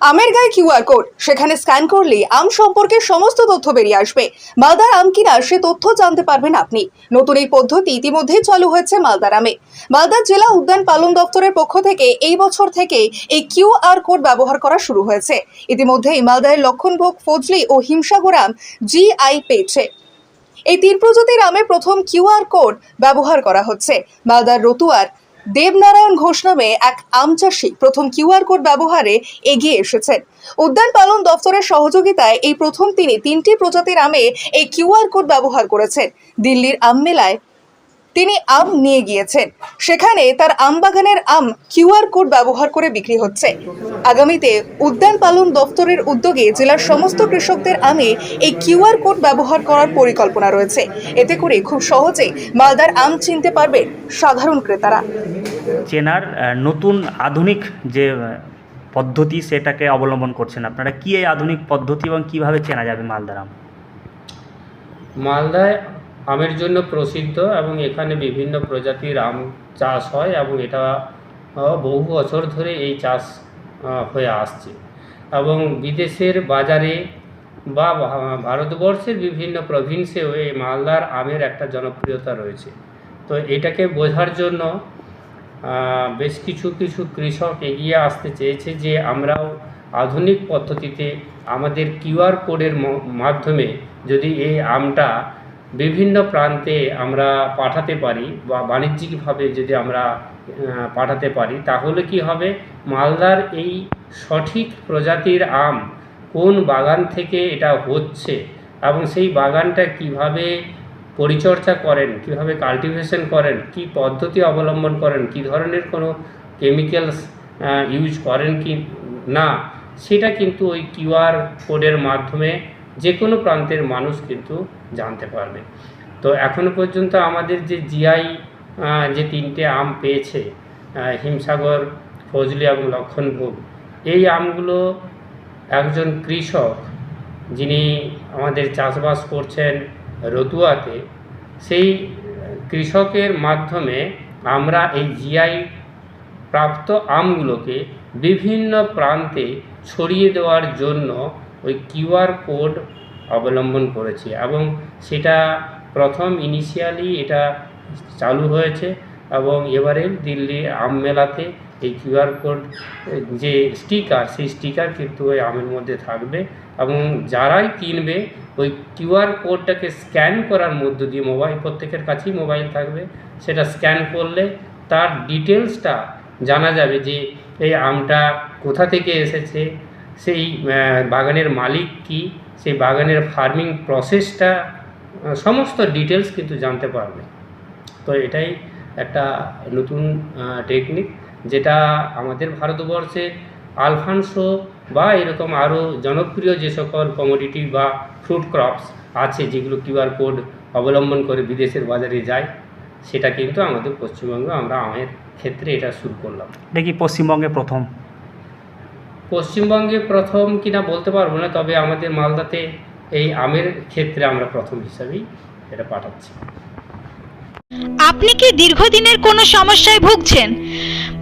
আমের গায়ে QR code. সেখানে স্ক্যান করলেই আম সম্পর্কে সমস্ত তথ্য বেরিয়ে আসবে। মালদার আম কিনা সে তথ্য জানতে পারবেন আপনি। নতুন এই পদ্ধতি ইতিমধ্যেই চালু হয়েছে মালদার আমে। মালদার জেলা উদ্যান পালন দপ্তরের পক্ষ থেকে এই বছর থেকে এই কিউআর কোড ব্যবহার করা শুরু হয়েছে। ইতিমধ্যেই মালদার লক্ষণভোগ, ফজলি ও হিমসাগর আম জিআই পেয়েছে। এই তিন প্রজাতির আমে প্রথম কিউআর কোড ব্যবহার করা হচ্ছে। মালদার রতুয়ার দেবনারায়ণ ঘোষ নামে এক আম চাষি প্রথম কিউআর কোড ব্যবহারে এগিয়ে এসেছেন। উদ্যান পালন দফতরের সহযোগিতায় এই প্রথম তিনি তিনটি প্রজাতির আমে এই কিউআর কোড ব্যবহার করেছেন। দিল্লির আম মেলায় তিনি আম নিয়ে গিয়েছেন। সেখানে তার আম বাগানের আম কিউআর কোড ব্যবহার করে বিক্রি হচ্ছে। আগামীতে উদ্যান পালন দফতরের উদ্যোগে জেলার সমস্ত কৃষকদের আমে এই কিউআর কোড ব্যবহার করার পরিকল্পনা রয়েছে। এতে করে খুব সহজে মালদার আম চিনতে পারবে সাধারণ ক্রেতারা। চেনার নতুন আধুনিক যে পদ্ধতি সেটাকে অবলম্বন করছেন আপনারা, কি এই আধুনিক পদ্ধতি এবং কীভাবে চেনা যাবে মালদার আম মালদায় আমের জন্য প্রসিদ্ধ এবং এখানে বিভিন্ন প্রজাতির আম চাষ হয় এবং এটা বহু বছর ধরে এই চাষ হয়ে আসছে। এবং বিদেশের বাজারে বা ভারতবর্ষের বিভিন্ন প্রভিন্সেও এই মালদার আমের একটা জনপ্রিয়তা রয়েছে। তো এটাকে বোঝার জন্য বেশ কিছু কিছু কৃষক এগিয়ে আসতে চেয়েছে যে আমরাও আধুনিক পদ্ধতিতে আমাদের কিউআর কোডের মাধ্যমে যদি এই আমটা বিভিন্ন প্রান্তে আমরা পাঠাতে পারি বা বাণিজ্যিকভাবে যদি আমরা পাঠাতে পারি, তাহলে কি হবে? মালদার এই সঠিক প্রজাতির আম কোন বাগান থেকে এটা হচ্ছে এবং সেই বাগানটা কীভাবে পরিচর্যা করেন, কীভাবে কাল্টিভেশন করেন, কি পদ্ধতি অবলম্বন করেন, কি ধরনের কোনো কেমিক্যালস ইউজ করেন কি না, সেটা কিন্তু ওই কিউআর কোডের মাধ্যমে যে কোনো প্রান্তের মানুষ কিন্তু জানতে পারবে। তো এখনও পর্যন্ত আমাদের যে জিআই যে তিনটে আম পেয়েছে হিমসাগর, ফজলি এবং লক্ষণভোগ, এই আমগুলো একজন কৃষক যিনি আমাদের চাষবাস করছেন রতুয়াতে, সেই কৃষকের মাধ্যমে আমরা এই জিআই প্রাপ্ত আমগুলোকে বিভিন্ন প্রান্তে ছড়িয়ে দেওয়ার জন্য ওই কিউআর কোড অবলম্বন করেছি এবং সেটা প্রথম ইনিশিয়ালি এটা চালু হয়েছে এবং এবারে দিল্লি আম মেলাতে এই কিউআর কোড, যে স্টিকার, সেই স্টিকার কিন্তু ওই আমের মধ্যে থাকবে এবং যারাই কিনবে, ওই কিউআর কোডটাকে স্ক্যান করার মধ্য দিয়ে মোবাইল, প্রত্যেকের কাছেই মোবাইল থাকবে। সেটা স্ক্যান করলে তার ডিটেলসটা জানা যাবে যে এই আমটা কোথা থেকে এসেছে, সেই বাগানের মালিক কি, সেই বাগানের ফার্মিং প্রসেসটা সমস্ত ডিটেলস কিন্তু জানতে পারবে। তো এটাই একটা নতুন টেকনিক। যেটা আমাদের ভারতবর্ষের আলফানসো বা এরকম আরও জনপ্রিয় যে সকল কমোডিটি বা ফ্রুট ক্রপস আছে যেগুলো কিউআর কোড অবলম্বন করে বিদেশের বাজারে যায় সেটা কিন্তু আমাদের পশ্চিমবঙ্গে আমরা আমের ক্ষেত্রে এটা শুরু করলাম। দেখি পশ্চিমবঙ্গে প্রথম? পশ্চিমবঙ্গে প্রথম কিনা বলতে পারব না তবে আমাদের মালদাতে এই আমের ক্ষেত্রে আমরা প্রথম হিসাবেই এটা পাঠাচ্ছি। আপনি কি দীর্ঘদিনের কোনো সমস্যায় ভুগছেন?